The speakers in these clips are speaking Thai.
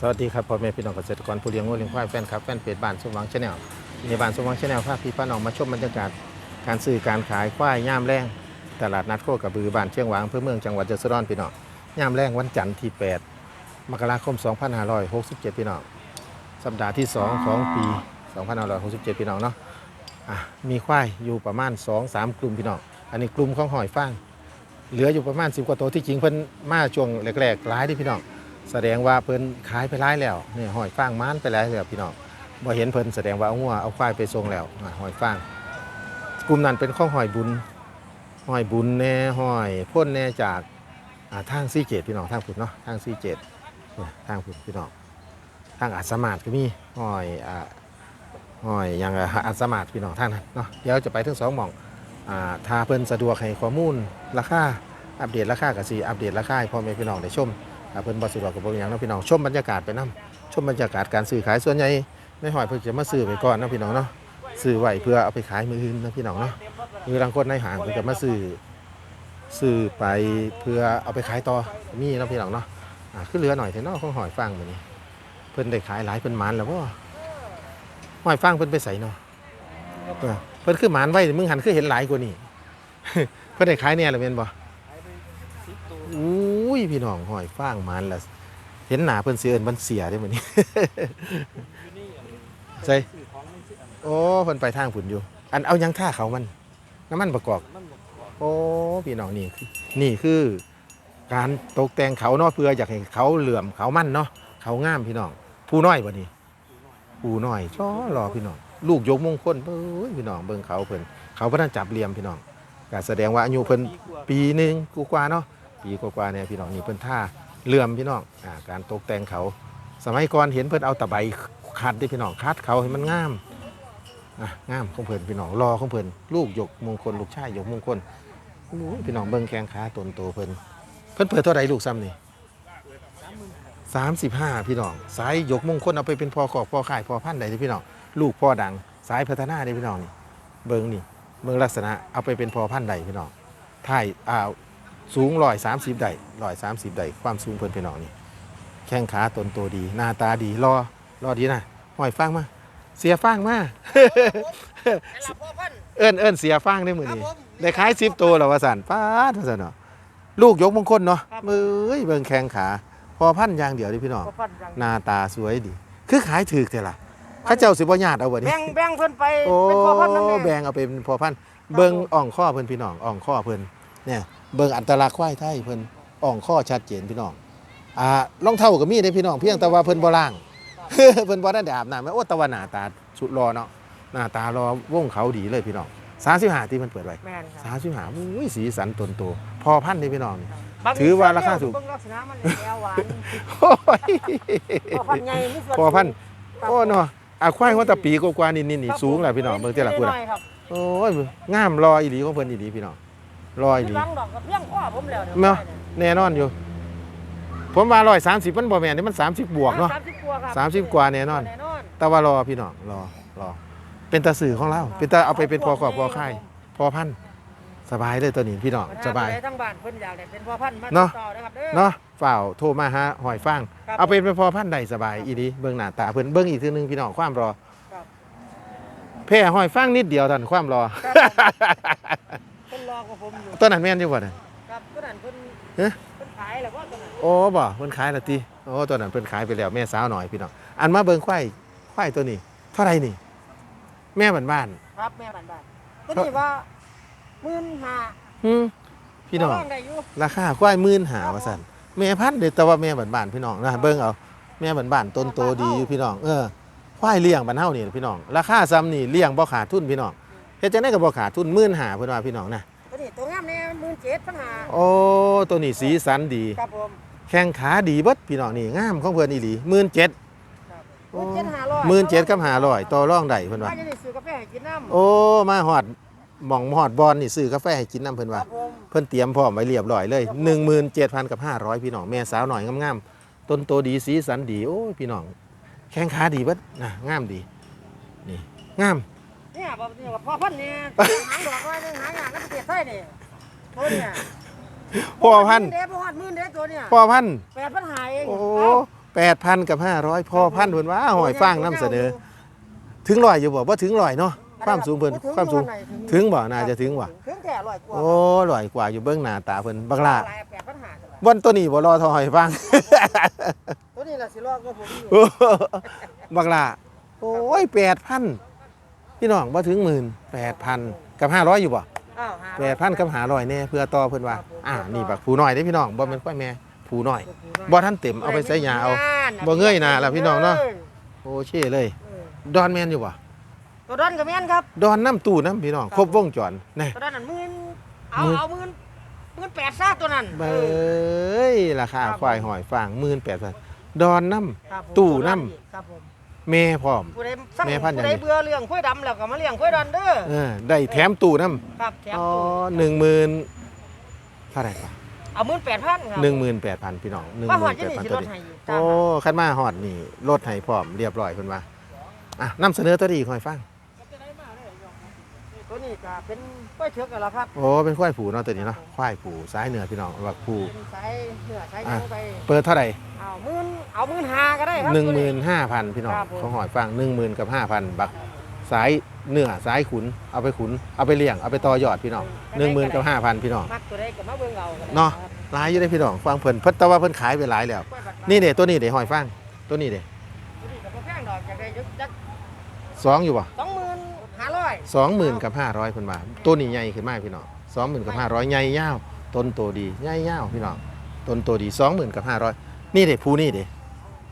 สวัสดีครับพ่อแม่พี่น้องเกษตรกรผู้เลี้ยงวัวเลี้ยงควายแฟนครับแฟนเพจบ้านสมหวังชาแนลในบ้านสมหวังชาแนลพาพี่ป้าน้องมาชมบรรยากาศการซื้อการขายควายย่ามแรงตลาดนัดโคกระบือบ้านเชียงหวางอำเภอเมืองจังหวัดเจษฎาพี่น้องย่ามแรงวันจันทร์ที่ 8 มกราคม 2567 พี่น้องสัปดาห์ที่ 2 ของปี 2567 พี่น้องเนาะอะมีควายอยู่ประมาณ 2-3 กลุ่มพี่น้องอันนี้กลุ่มของหอยฟางเหลืออยู่ประมาณ 10 กว่าตัวที่จริงเพิ่นมาช่วงแรกๆหลายเดิพี่น้อง แสดงว่าเพิ่นขายไปร้ายแล้วเนี่ยหอยฟางม้านไปแล้วแล้วพี่น้องบ่เห็นเพิ่นแสดงว่าเอางัวเอาควายไปส่งแล้วหอยฟางกลุ่มนั้นเป็นข้อหอยบุญหอยบุญแน่หอยพ่นแน่จากทางซีเจดพี่น้องทางผุดเนาะทางซีเจดเนี่ยทางผุดพี่น้องทางอัศมาศก็มีหอยอ่าหอยหยังอัศมาศพี่น้องทางนั้นเนาะเดี๋ยวจะไปถึงสองหม่องอ่าถ้าเพิ่นสะดวกให้ข้อมูลราคาอัปเดตราคาก็สิอัปเดตราคาให้พ่อแม่พี่น้องได้ชม เพิ่นบ่สะดวกกับบ่มีหยังเนาะพี่น้องชมบรรยากาศไปนํชมบรรยากาศการซื้อขายส่วนใหญ่ในหอยเพิ่นจะมาซื้อไปก่อนนะพี่น้องเนาะซื้อไว้เพื่อเอาไปขายมื้ออื่นนะพี่น้องเนาะมีบางคนในห้างเพิ่นจะมาซื้อซื้อไปเพื่อเอาไปขายต่อมีนะพี่น้องเนาะอ่าขึ้นเรือหน่อยเถอะเนาะของหอยฟางมื้อนี้เพิ่นได้ขายหลายเพิ่นหมานแล้วบ่หอยฟางเพิ่นไปใส่เนาะเพิ่นคือหมานไว้มึงหันคือเห็นหลายกว่านี้ เพิ่นได้ขายแน่ล้วแม่นบ่ ยพี่น้องหอยฟางมันละเห็นหนาเพิ่นเสือเอินมันเสียได้เหมือนนี้ใช่โอ้เพิ่นไปทางผุนอยู่ อันเอายังท่าเขามันน้ำมันประกอบโอ้พี่น้องนี่นี่คือการตกแต่งเขาเนาะเพื่ออยากให้เขาเหลื่อมเขามั่นเนาะเขางามพี่น้องผู้น้อยบ่นี่ผู้น้อยจ้อรอพี่น้องลูกยกมงคลเอ้ยพี่น้องเบิ่งเขาเพิ่นเขาเพิ่นจับเลี่ยมพี่น้องก็แสดงว่าอายุเพิ่นปีหนึ่งกว่าเนาะ ปีกว่าๆเนี่ยพี่น้องนี่เพิ่นท่าเลื่อมพี่น้องอ่าการตกแต่งเขา สมัยก่อนเห็นเพิ่นเอาตะไบขัดเด้พี่น้องคัดเขาให้มันงามอะงามของเพิ่นพี่น้องรอของเพิ่นลูกหยกมงคลลูกชายหยกมงคลโอ้ยพี่น้องเบิ่งแข้งขาตนโตเพิ่นเพิ่นเปิดเท่าไรลูกซ้ำนี่สามสิบห้าพี่น้อง สายหยกมงคลเอาไปเป็นพอขอบพอขายพอพันใดเด้พี่น้องลูกพ่อดัง สายพัฒนาเด้พี่น้องนี่เบิ่งนี่เบิ่งลักษณะเอาไปเป็นพอพันใดพี่น้องถ่ายอ่า สูงร้อยสามสิบได้ร้อยสามสิบได้ความสูงเพิ่นพี่น้องนี่แข้งขาตนโตดี หน้าตาดีรอรอดีนะห้อยฟางมา เสียฟางมาเอิ้นเอิ้นเสียฟางได้มือนี้ได้ขายสิบตัวแล้วว่าสันป้าดว่าสันเนาะลูกยกมงคลเนาะมือเอ้ยเบิ่งแข้งขา พอพันอย่างเดียวดิพี่น้องพ่อพันยังหน้าตาสวยดี คือขายถือแต่ละเข้าเจ้าสิบ่ญาติเอาบ่นี่ แบ่งแบ่งเพิ่นไปโอ้เป็นพ่อพันนั่นเองแบ่งเอาเป็นพอพันธุ์เบิ่งอ่องข้อเพิ่นพี่น้องอ่องข้อเพิ่นเนี่ย เบิ่งอัตลักษณ์ควายไทยเพิ่นอ่องข้อชัดเจนพี่น้องอ่ารองเท้าก็มีได้พี่น้องเพียงแต่ว่าเพิ่นบ่ล้าง เพิ่นบ่ได้อาบน้ำแม่โอ้แตะวันหน้าตาสุดรอเนาะหน้าตารอวงเขาดีเลยพี่น้อง35ที่มันเปิดไว้แม่นครับ35อุ้ยสีสันตนโตพอพันธุ์นี่พี่น้องนี่บงถือว่าราคาถูก เบิ่งลักษณะมันแนวหวานโอ้ยพ่อพันใหญ่มีส่วนพอพันธุ์ครับโอ้เนาะอะควายหัวตะปีกว่าๆนี่นี่นี่สูงแหละพี่น้องเบิ่งแต่ละพุ่นน้น่ะ อยๆครับ โอ้ยงามรออีหลีของเพิ่นอีหลีพี่น้อง รออีหลีหลังดอกกับเพียงพ่อผมแล้วยเนาะแน่นอนอยู่ ผมว่าร้อยสามสิบมันบ่แม่นนี่มันสามสิบบวกเนาะสามสิบกว่าครับสามสิบกว่าแน่นอนแน่นอน แต่ว่ารอพี่น้องรอรอ เป็นตาสื่อของเรา เป็นตาเอาไปเป็นพอขอบพอค่ายพอพันธุ์สบายเลยตัวนี้พี่น้องสบายทั้งบ้านเพิ่นอยากได้เป็นพ่อพันธุ์มาเนาะติดต่อนะครับเด้อเนาะฝ่าวโทรมาหาหอยฟางครับเอาไปเป็นพอพันธุ์ใดสบายอีดีเบิ่งหน้าตาเพิ่นเบิ่งอีกทีนึงพี่น้องความรอครับแพ้หอยฟางนิดเดียวท่านความรอเพิ่น รอกับผมอยู่ตัวนั้นแม่นอยู่บ่น่ะครับตัวนั้นเพิ่นเอ๊ะเพิ่นขายแล้วว่าตัวนั้นโอ้บ่เพิ่นขายและติโอ้ตัวนั้นเพิ่นขายไปแล้วแม่สาวหน่อยพี่น้องอันมาเบิ่งควายควายตัวนี้ เท่าไหร่นี่ แม่บ้านครับแม่บ้านๆตัวนี้ว่า15,000ๆหืมพี่น้องต่รได้อยู่ราคาควายหมื่นหาว่าซั่นแม่พันธุ์เด้อแต่ว่าแม่บ้านๆพี่น้องนะเบิ่งเอาแม่บ้านๆต้นโตดีอยู่พี่น้องเออควายเลี้ยงบ้านเฮานี่พี่น้องราคาซ้ำนี่เลี้ยงบ่ขาดทุนพี่น้องเฮ็ดจังได๋ก็บ่ขาดทุนหมื่นหาเพิ่นว่าพี่น้องนะ ตัวนี้ตัวงามเนี่ยหมื่นเจ็ดปัญหาโอ้ตัวนี้สีสันดี ครับผมแข้งขาดีเบิดพี่น้องนี่งามของเพิ่นอีหลี17,000หมื่นเจ็ดห้าร้อยหมื่นเจ็ดกับห้าร้อยต่อรองได้เพิ่นว่าว่าจะได้ซื้อกาแฟให้กินน้ำโอ้มาฮอดหม่องฮอดบอลนี่ซื้อกาแฟให้กินน้ำเพิ่นคว่ารับผมเพิ่นเตรียมพร้อมไว้เรียบร้อยเลย17,000กับ500พี่น้องแม่สาวหน่อยงามๆต้นโตดีสีสันดีโอ้ยพี่น้องแข้งขาดีเบิดนะงามดีนี่งาม เนี่ยบอกเนี่ยว่าพ่อพันธุ์เนี่ยหางดอกไว้หนึ่งหางอย่างนักประเทศไทยนี่ตัวเนี่ยพ่อพันธุ์เด้พ่อพันธุ์หมื่นเด้ตัวเนี่ยพ่อพันธุ์แปดปัญหาเองโอ้เอาแปดพันกับห้าร้อยพอพันเพิ่นว่าหอยฟางนํเสนอ ถึงร้อยอยู่บ่บ่ถึงร้อยเนาะความสูงเพิ่นความสูงถึงบ่น่าจะถึงว่ะถึงแค่ร้อยกว่าโอ้ร้อยกว่าอยู่เบื้องหน้าตาเพิ่นบักลาหลายแปดปัญหาจังหวะวันตัวนี้บ่รอเทอหอยฟางตัวนี้ล่ะสิรอดก็ผมอยู่โอ้บักลาโอ้ยแปดพัน พี่น้องบ่ถึงหมื่นแปดพันกับห้าร้อยอยู่บ่อ้าวหาแปดพันกับหาร้อยแน่เพื่อต่อเพิ่นว่าอ่านี่บักผู้น้อยเด้พี่น้องบ่แม่นค่อยแม่ผู้น้อยบ่ทันเต็มเอาไปใส่ยาเอา บ่เงยหน้าล่ะพี่น้องเนาะ โอ้เช่เลย เออดอนแม่นอยู่บ่ตัวด้านก็แม่นครับ ดอนน้ำตู้น้ำพี่น้องครบวงจรแน่ ตัวด้านนั้นหมื่นเอาหมื่น เอาหมื่นหมื่นแปดซะตัวนั้นเบเออยราคาครับควายหอยฟางหมื่นแปดพันดอนน้ ครับผมตู้น้ำครับผมำ แม่พร้อม ผู้ใดสั่งแม่พันธุ์ผู้ใดอย่างนี้ เบื่อเรื่องข้อยดำแล้วก็มาเลี้ยงข้อยดอนเด้อเออได้แถมตู้น้ครับแถำมอ๋อตู้หนึ่งหมื่นเท่าไหร่ปะเอาหมื่นแปดพันครับหนึ่งหมื่นแปดพันพี่น้องหนึ่งมาหหอมื่ดนที่แปดนี่พันสิตัรวถนี้ให้อยู่โอ้คันมาหอดนี่รถให้พร้อมเรียบร้อยเพิ่นว่าอะนำเสนอตัวดีหอยฟัง ตัวนี้ก็เป็นกล้วยเชือกกันแล้วครับโอ้เป็นควายผูเนาะตัวนี้เนาะควายผูสายเหนือพี่น้องว่าผูเป็นสายเนื้อสายหยังไปเปิดเท่าไหร่เอาหมื่นเอาหมื่นห้าก็ได้ครับหนึ่งหตัวมื่นห้าพันพี่น้องครับผมของหอยฟางหนึ่งหมื่นกับห้าพันบักสายเนื้อสายขุนเอาไปขุนเอาไปเลี้ยงเอาไปต่อยอดพี่น้องหนึ่งหมื่นกับห้าพันพี่น้องมักตัวใดก็มาเบิ่งเอาก็ได้เนาะครับหลายอยู่ได้พี่น้องฟังเพิ่นเพิ่นแต่ว่าเพิ่นขายไปหลายแล้ว กล้วยบักนี่เด้ตัวนี้เด้หอยฟางตัวนี้เด้ตัวนี้ก็บ่แพงดอกจากได้ยึกจักสองอยู่บ่สองหมื่นห้า ร้อยสองหมื่นกับห้าร้อยเพิ่นว่าตัวนี้ใหญ่ขึ้นมากพี่น้องสองหมื่นกับห้าร้อยใหญ่ยาวต้นโตดีใหญ่ยาวพี่น้องต้นโตดีสองหมื่นกับห้าร้อยนี่เด้ผู้นี่เด้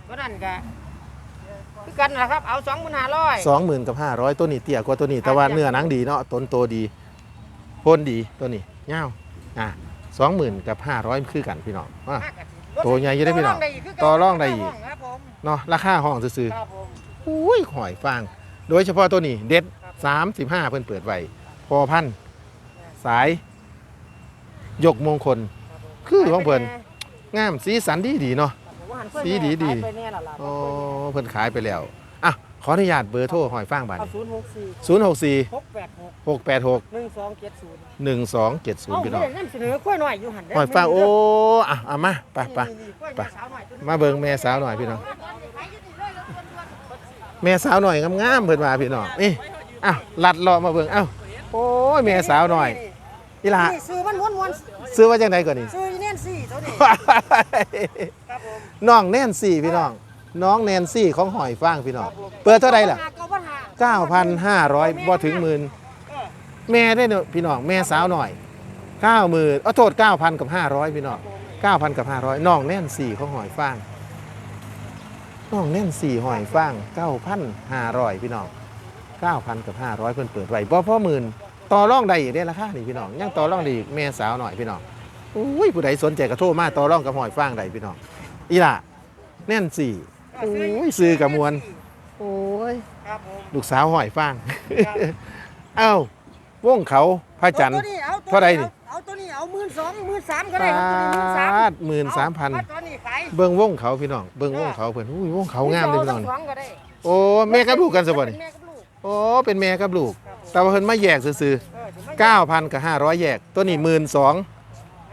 ตัวนั้นก็คือกันนะครับเอาสองหมื่นห้าร้อยสองหมื่นกับห้าร้อยตัวนี้เตี้ยกว่าตัวนี้แต่ว่าเนื้อหนังดีเนาะต้นโตดีพ่นดีตัวนี้ยาวอะสองหมื่นกับห้าร้อยคือกันพี่น้องอะตัวใหญ่อยู่ได้พี่น้องต่อรองได้อีกครับผมเนาะราคาห้องซื่อครับผมๆอุ้ยหอยฟาง โดยเฉพาะตัวนี้เด็ด 35 เพิ่นเปิดไว้พอพันธุ์สาย ยกมงคล คือของเพิ่นงามสีสันดีดีๆเนาะผมว่าหันเพิ่นสีดีดีขายไปแน่ล่ะล่ะโอ้เพิ่นขายไปแล้วอะขออนุญาตเบอร์โทรหอยฟางบัตรเอาศูนย์หกสี่064หกแปดหก686หนึ่งสองเจ็ดศูนย์1270พี่น้องเาเนำเสนอกล้วยหน่อยอยู่หันเด้หอยฟางโอ้อะเอามาไปไปนี่ๆกล้วยไปแม่สาวหน่อยตัวนี้มาเบิ่งแม่สาวหน่อยพี่น้องแม่สาวหน่อยงามๆเพิ่นว่าพี่น้องนี่ อ้าวลัดเลาะมาเบิ่งเอ้าโอ้ยแม่สาวหน่อยอีหล่ะนี่ซื้อมันวนซื้อว่าจังไดก่อนนี่ๆซื้ออีแน่นสี่ตัวนี้ครับผมน้องแนนซี่พี่น้อง น้องแนนซี่ของหอยฟางพี่น้อง เปิดเท่าไหร่ล่ะเก้าพันห้า9,500บ่ถึงหมื่นเออแม่ได้เนอะพี่น้องแม่สาวหน่อย 90,000เอาโทษ9,000กับ500พี่น้อง9,000กับ500น้องแนนซี่ของหอยฟางน้องแนนซี่หอยฟาง9,500พี่น้อง 9,000กับ500เพิ่นเปิดไว้บ่พอหมื่นต่อรองได้อีกได้ราคานี่พี่น้องยังต่อรองได้อีกแม่สาวหน่อยพี่น้องอุ้ยผู้ใดสนใจก็โทรมาต่อรองกับหอยฟางได้พี่น้องอีหล่ะแน่นสี่โอ้ยซื้อกับมวลโอ้ยครับผมลูกสาวหอยฟางครับเอ้าวงเขาพระจันทร์อตัวนี้เอาตัวเท่าใดนี่เอาตัวนี้เอาหมื่นสองหมื่นสามก็ได้ปครับตัวนี้หมื่นสามาดหมื่นสามพันเอตัวนี้ขายเบิ่งวงเขาพี่น้องเบิ่งวงเขาเพิ่นอุ้ยวงเขางามเลยพี่น้องทั้สองก็ได้โอ้แม่กับลูกกันสบ่นี่แม่กับลูกโอ้เป็นแม่กับลูกครับผมแต่ว่าเพิ่นมาแยกซื่อเออถึงไม่ๆเก้าพันกับห้าร้อยแยก ตัวนี้หมื่นสอง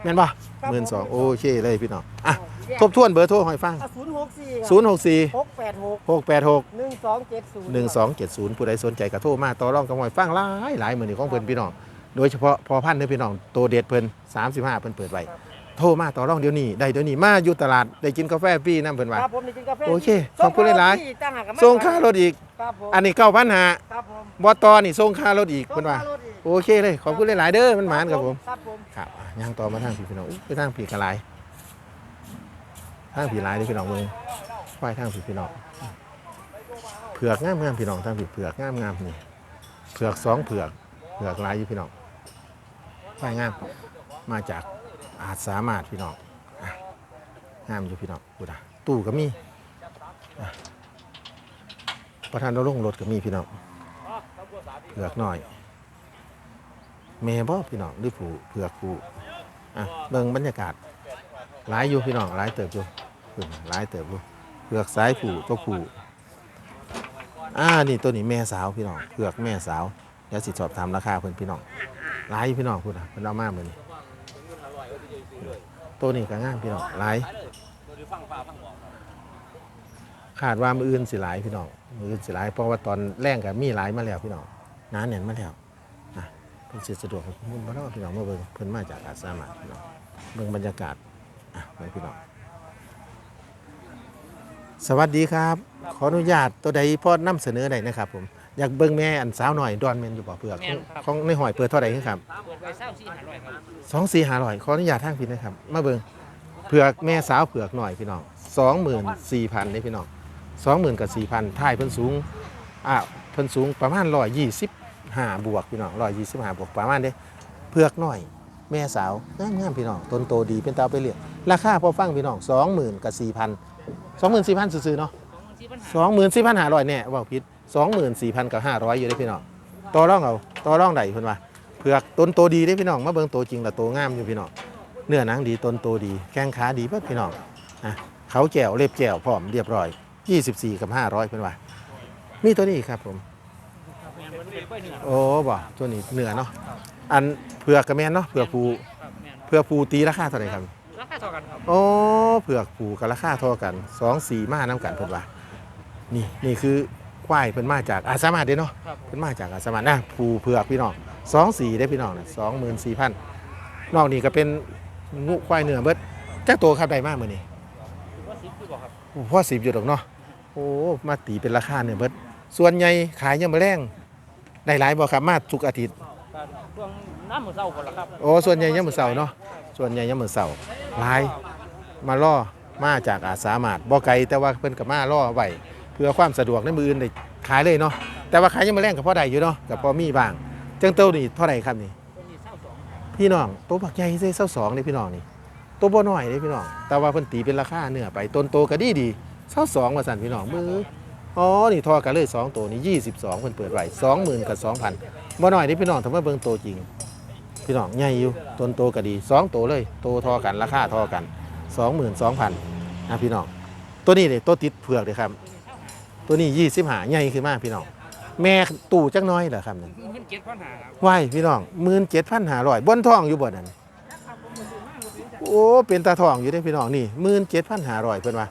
แม่นป่ะครับหมื่นสองผมโอเคเลยพี่น้องอะแยกทบทวนเบอร์โทรหอยฟางเอาศูนย์หกสี่ศูนย์หกสี่หกแปดหกหกแปดหกหนึ่งสองเจ็ดศูนย์หนึ่งสองเจ็ดศูนย์ผู้ใดสนใจก็โทรมาต่อรองกับหอยฟังหลายหลายหมื่นของเพิ่นพี่น้อง โดยเฉพาะพอพันธุ์เด้อพี่น้องโตเด็ดเพิ่น35เพิ่นเปิดไว้โทรมาต่อรองเดี๋ยวนี้ได้เดี๋ยวนี้มาอยู่ตลาดได้กินกาแฟฟรีนํเพิ่นว่าครับผมนี่กินกาแฟโอเคขอบคุณหลายๆส่งต่างหากกับส่งค่ารถอีก ครับผมอันนี้9,500ครับผมบ่ต่อนี่ส่งค่ารถอีกส่งเพิ่นว่าค่ารถอีกโอเคเลยขอบคุณหลาย ๆ เด้อมันหมานครับผม ครับผมครับอะย่างต่อมาทางพี่พี่น้องอุ๊ยไปทางพี่กะหลายทางพี่หลายเด้อพี่น้องเบิ่งควายทางพี่พี่น้องเผือกงามๆพี่น้องทางพี่เผือกงามๆนี่เผือกสองเผือกเผือกหลายอยู่พี่น้องควายงามมาจากอาจสามารถพี่น้องอะงามอยู่พี่น้องดูนะตู้ก็มีอะ ประธานเราลงรถก็มีพี่น้องเผือกหน่อยเมย์บ่พี่น้องหรือผู้เผือกผู้อะเบิ่งบรรยากาศหลายอยู่พี่น้องหลายเติบอยู่เพิ่นหลายเติบอยู่เผือกสายผูตัวผู้อ่านี่ตัวนี้แม่สาวพี่น้องเผือกแม่สาวเดี๋ยวสิสอบถามราคาเพิ่นพี่น้องหลายพี่น้องพูดอะเป็นเอามากเลยนี่ตัวนี้ก็งามพี่น้องหลายคาดว่ามืออื่นสิหลายพี่น้อง มืออื่นสิหลายเพราะว่าตอนแรงกับมีหลายมาแล้วพี่น้องหนาแน่นมาแล้วอะเพิ่นสิสะดวกมุ่นมาแล้วพี่น้องมาเบิ่งเพิ่นมาจากอาสามาพี่น้องเบิ่งบรรยากาศอะไปพี่น้องสวัสดีครับ ขออนุญาตตัวใดพ่อนำเสนอได้นะครับผมอยากเบิ่งแม่อันสาวหน่อยดอนแมนอยู่บ่เปลือกแม่นครับ ของในหอยเปิดเท่าไหร่ครับเปิดไว้เศร้าสี่หาร้อยครับสองสี่หาร้อยขออนุญาตทางผิดนะครับมาเบิ่งเผือกแม่สาวเผือกหน่อยพี่น้องสองหมื่นสี่พันเลยพี่น้อง สองหมื่นกับสี่พันท้ายเพิ่นสูงอ่าเพิ่นสูงประมาณร้อยยี่สิบห้าบวกพี่น้องร้อยยี่สิบห้าบวกประมาณเด้เผือกน่อย แม่สาวงามงามพี่น้องต้นโตดีเป็นตาไปเรียกราคาพอฟังพี่น้องสองหมื่นกับสี่พันสองหมื่นสี่พันซื้อๆเนาะสองหมื่นสี่พันห้าร้อยเนี่ยว่าผิดสองหมื่นสี่พันกับห้าร้อยอยู่ได้พี่น้องต่อร่องเอาต่อร่องใดเพิ่นว่าเผือกต้นโตดีได้พี่น้องมาเบิ่งโตจริงและโตงามอยู่พี่น้องเนื้อหนังดีต้นโตดีแข้งขาดีเพิ่นพี่น้องอะเขาแกวเล็บแกวพร้อมเรียบร้อย 24 กับ 500เพิ่นว่ามีตัวนี้อีกครับผมแม่นมันเป็นกล้วยเนื้อโอ้บ่ตัวนี้เนื้อเนาะอันเผือกกับแม่นเนาะเผือกผูครับแม่นเผือกผูตีราคาเท่าไหร่ครับราคาเท่ากันครับโอ้เผือกผูกับราคาเท่ากันสองสีมาน้ำกันเพิ่นว่านี่นี่คือควายเพิ่นมาจากอาสามาเด้เนาะครับเพิ่นมาจากอาสามานะผูเผือกพี่น้องสองสีได้พี่น้องนะสองหมื่นสี่พันนอกนี่ก็เป็นงูควายเนื้อเบิดจักตัวครับได้มากมือนี่ถือว่าสิบคือบอกครับโอ้พ่อสิบอยู่ดอกเนาะ โอ้มาตีเป็นราคาเนื้อเบิดส่วนใหญ่ขายยังมาแรงได้หลายบ่ครับมาทุกอาทิตย์การช่วงน้ำมือเศร้าคนละครับโอ้ส่วนใหญ่ยังมือเสาร์เนาะส่วนใหญ่ยังมือเสาร์หลายมาล่อมาจากอาสามาดบ่ไกลแต่ว่าเพิ่นกับมาล่อไว้เพื่อความสะดวกในมืออื่นได้ขายเลยเนาะแต่ว่าขายยังมาแรงกับพ่อใดอยู่เนาะกับพอมีบ้างจังเต้านี่เท่าไหร่ครับนี่ตัวนี้เศร้าสองพี่น้องตัวบักใหญ่ใส่เศร้าสองนี่พี่น้องนี่ตัวบ่น้อยนี่พี่น้องแต่ว่าเพิ่นตีเป็นราคาเนื้อไปต้นโตก็ดีดี เศร้าสองว่าสั่นพี่น้องมืออ๋อ นี่ทอกันเลยสองตัวนี่ยี่สิบสองเพิ่นเปิดไว้สองหมื่นกับสองพันบ่น้อยนี่พี่น้องถ้ามาเบิ่งโตจริง พี่น้องใหญ่อยู่ต้นโตก็ดีสองโตเลยโตทอกันราคาทอกันสองหมื่นสองพันนะพี่น้องตัวนี้เลยตัวติดเผือกเลยครับ ตัวนี้ยี่สิบห้าใหญ่ขึ้นมากพี่น้องแม่ตู่จักหน้อยเหรอครับนั่นเงินเจ็ดพันหาครับไหวพี่น้องหมื่นเจ็ดพันห้าร้อยบนท้องอยู่บ่นั่นโอ้เป็นตาทองอยู่ได้พี่น้องนี่หมื่นเจ็ดพันห้าร้อยเพิ่นว่า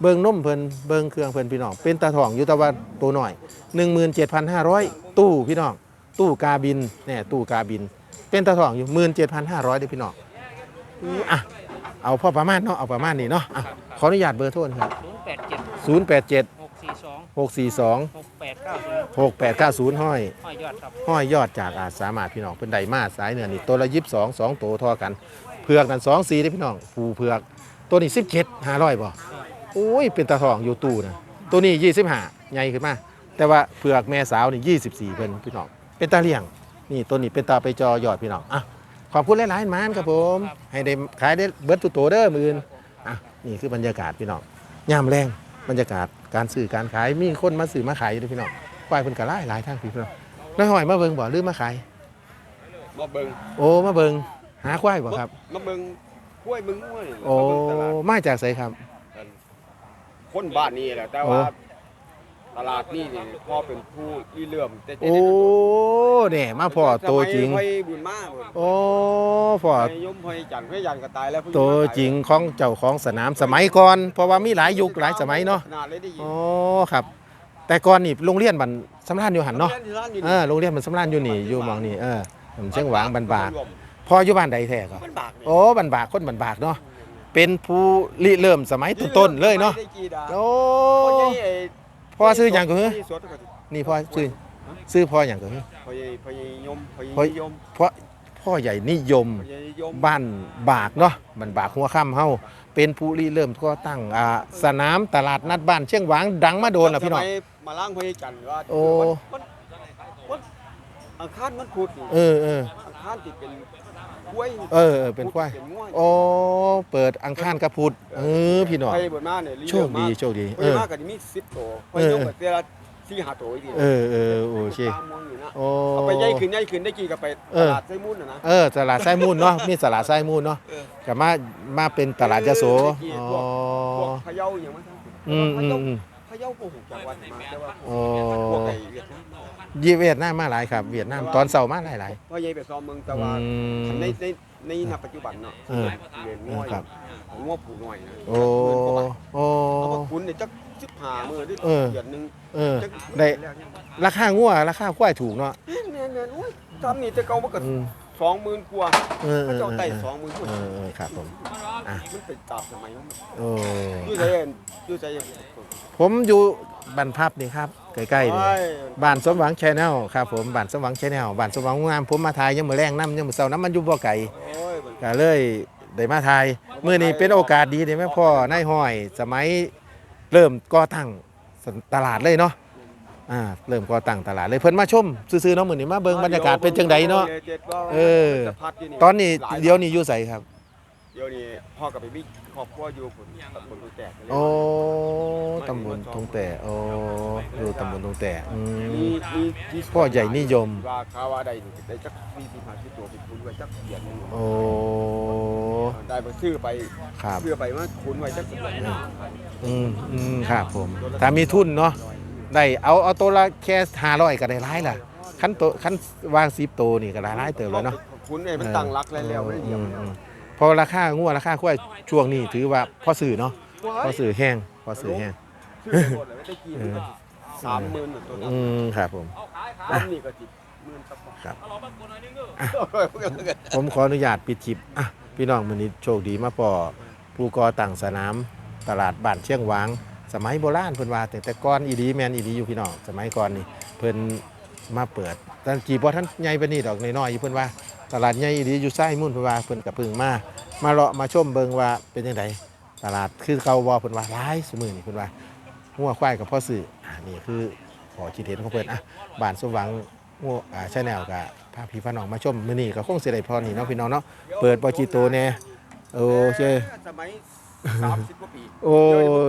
เบิงนุ่มเพิ่นเบิงเครื่องเพิ่นพี่น้อง เป็นตาทองอยู่ต่ว่าตัวน้อยหนึ่งหมื่นเจ็ดพันห้าร้อยตู้พี่น้อง ตู้กาบินเนี่ยตู้กาบิน เป็นตาทองอยู่หมื่นเจ็ดพันห้าร้อยได้พี่น้องอะเอาพอประมาณเนาะเอาประมาณนี้เนาะอะขออนุญาตเบอร์โทรครับศูนย์แปดเจ็ด087หกสี่สอง642หกแปดเก้าศูนย์6890ห้อย ห้อยยอดครับ ห้อยยอดจากอาสามารถพี่น้องเป็นไดมาสายเหนือนี่ตัวละยิบสองสองตัวเทอกัน เผือกนั่นสองสีได้พี่น้องผูเผือกตัวนี้สิบเจ็ดห้าร้อยบ่ โอ้ยเป็นตาทองอยู่ตู้นะตัวนี้ยี่สิบห้าใหญ่ขึ้นมา แต่ว่าเผือกแม่สาวนี่ยี่สิบสี่เป็นพี่น้อง เป็นตาเลี้ยง นี่ตัวนี้เป็นตาไปจอยอดพี่น้องอะขอบคุณหลายๆหมานครับผม ให้ได้ขายได้เบิร์ตตัวโตเด้อมือนอะนี่คือบรรยากาศพี่น้องยามแรงบรรยากาศการซื้อการขายมีคนมาซื้อมาขายอยู่เด้อพี่น้องควายเพิ่นก็หลายหลายทางพี่น้องน้อยหอยมาเบิ่งบ่หรือมาขายมาเบิงโอ้มาเบิงหาควายบ่ครับมาเบิงกล้วยมึงกล้วยนี่โอ้มาเบิ่งตลาดมาจากไสครับ คนบ้านนี้แหละ แต่โอ้ว่า ตลาดนี่นี่พ่อเป็นผู้ที่เลื่อมแต่โอ้เนี่ยมาพ่อโตจริง สมัยพ่อบุญมากโอ้พ่อพ่อยมพ่อจันทร์พ่อยันก็ตายแล้วโตจริงของเจ้าของสนามสมัยก่อน เพราะว่ามีหลายยุคหลายสมัยเนาะขนาดเลยได้ยินโอ้ครับ แต่ก่อนนี่โรงเรียนมันสำราญอยู่หันเนาะรียร้อยู่เออโรงเรียนมันสำราญอยู่นี่อยู่หมองนี่เออผมเชียงหวางบันบากพ่ออยู่บ้านใดแท้ก็ มันบากนี่โอ้บันบากคนบันบากเนาะ เป็นผู้ริเริ่มสมัยต้นๆเลยเนาะได้กี่ดาโอ้พ่อใหญ่ไอ้พ่อซื้อหยังก็เฮ้ยที่สวนก็นี่พ่อซื้อซื้อพ่อหยังก็เฮ้ยพ่อใหญ่พ่อใหญ่ยมพ่อใหพ่อญ่ยมเพราะพ่อใหญ่นิยมพ่อใหญ่ยมบ้านบากเนาะบ้านบากหัวค่ำเฮาเป็นผู้ริเริ่มก็ตั้งอ่าสนามตลาดนัดบ้านเชียงหวางดังมาโดนล่ะพี่น้องสมัยมาล้างพ่อใหญ่จันทร์ว่าโอ้มันมันอังคารมันพุธนี่เออเอออังคารติดเป็น กล้วยเออเออเป็นควายเป็นง่วยโอ้เปิดอังคารกระพุดเออพี่น้อง ไปบนมาเนี่ยโชคดีโชคดีไปเออ มากกันมีสิบตัวไปเออยกแบบเวลาสี่หาตัวอีกทีเออเออโอเคตามมองอยู่นะโอ้ เอาไปใหญ่ขึ้นใหญ่ขึ้นได้กี่กับไปเอตอลาดไซมุนนะนะ เออตลาดไส้มูลเนาะมีตลาดไส้มูลเนาะเออกับมามาเป็นตลาดยโสอ๋อพวกพะเยาอย่างมันอืมอืมอืมพะเยาโกหกจังหวัดมาแต่ว่าโอ้พวกไอ้เวียดนาม ยีเวียดนามมาหลายครับ เวียดนามตอนเสาร์มาหลายหลายพ่อใหญ่ไปซ้อมเมืองแต่ๆว่าอืม ในในในณปัจจุบันเนาะเออเรียนง่วยครับ ง่วผูหน่อยนะโอ้โอ้ เอามาคุยคุณเนี่ยจักสิบห้ามือที่เออ เดือนหนึงเออจักได้ราคางัวราคาควายถูกเนาะเนี่ยเนี่ยอุ้ยทำนี่แต่เก่ามันก็อืมสองหมื่นกว่าเออเอพระอเจ้าเอไต่อสองหมื่นกว่าเออเออครับผมมันเป็นตาบสมัยของมันโอ้ อยู่ใจเย็นอยู่ใจเย็นผมอยู่ บรรพับนี่ครับใกล้ๆนี่โอ้ยบ้านสมหวังชแนลครับผมบ้านสมหวังชแนลบ้านสมหวังงามผมมาทายยังมือแรงน้ำยังมือเสาน้ำมันอยู่บ่ไก่โอ้ยมันก็เลยได้มาทายมื้อนี้เป็นโอกาสดีเด้แม่พ่อนายห้อย สมัยเริ่มก่อตั้งตลาดเลยเนาะอ่าเริ่มก่อตั้งตลาดเลยเพิ่นมาชมซื่อๆเนาะมื้อนี้มาเบิ่งบรรยากาศเป็นจังไดเนาะเออจะพัดยู่ตอนนี้หลาเดี๋ยวนี้อยู่ไสครับ เดี๋ยวนี้พ่อกับพี่ครอบครัวอยู่คนตำบลตุแตกเลยโอ้ตำบลทงแต่โอ้อยู่ตำบลทงแต่อืมีมมีที่พ่อใหญ่นิยมราคาว่าได้นี่ได้จักสี่สิบห้าสิบตัวเป็นคุณไว้จักเหรียญหนึงโอ้ได้ไปซื้อไปครับซื้อไปมาคุณไว้จักเหรียญหนึ่งอืมอืมครับผมถ้ามีทุนเนาะได้เอาเอาตัวละแค่ห้าร้อยก็ได้ร้ายล่ะขั้นตัวขั้นวางสิบตัวนี่ก็ได้ร้ายเติมแล้วเนาะคุณเนี่ยมันตั้งรักแล้วแล้วไม่ได้เหยียบอืมอืม พอราคางัวราคาควายช่วงนี้ถือว่าพอสื่อเนาะพอสื่อแห้งพอสื่อแห้งซื้อไปหมดเลยไม่ได้กินมันก็สามหมื่นตัวนั้นอืมครับผมรอบนี้ก็จิบหมื่นสักครับบาทผมขออนุญาตปิดคลิปอะพี่น้องมื้อนี้โชคดีมาพอผู้ก่อตั้งสนามตลาดบ้านเชียงหวาง สมัยโบราณเพิ่นว่าแต่แต่ก่อนอีดีแมนอีดีอยู่พี่น้องสมัยก่อนนี่เพิ่นมาเปิดแต่กี่บ่ทันใหญ่ปานนี้ดอกน้อยๆอยู่เพิ่นว่า ตลาดใหญ่อีดีอยู่ซ้ายมุ่นเพิ่นว่าเพิ่นก็เพิ่งมามาเลาะมาชมเบิ่งว่าเป็นจังไดตลาดคือเก่าบ่เพิ่นว่าหลายซุมื้อนี่เพิ่นว่างัวควายกับพ่อซื้ออ่านี่คือขอคิดเห็นของเพิ่นอะบ้านสมหวังงัวอ่าชาแนลก็พาพี่พาน้องมาชมมื้อนี้ก็คงสิได้พอนี่เนาะพี่น้องเนาะเปิดบ่จิโตแน่โอเค สมัยสามสิบกว่าปีโอ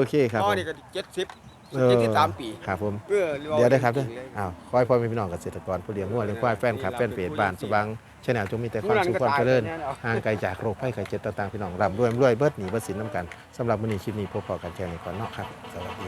เคครับพ่ผอมนี่ก็เจ็ดสิบเออเจ็ดสิบสามปีครับผม เพื่อเดี๋ยวได้ครับเด้ออ้าวขอให้พ่อแม่พี่น้องเกษตรกรผู้เลี้ยงงัวเลี้ยงควายแฟนคลับแฟนเพจบ้านสว่าง ชแนลจงมีแต่ความสุขความเจริญห่างไกลจากโรคภัยไข้เจ็บต่างๆพี่น้องร่ำรวยรวยเบิดหนีเบิดสินน้ำกันสำหรับมื้อนี้คลิปนี้พบกันแค่นี้ก่อนเนาะครับสวัสดี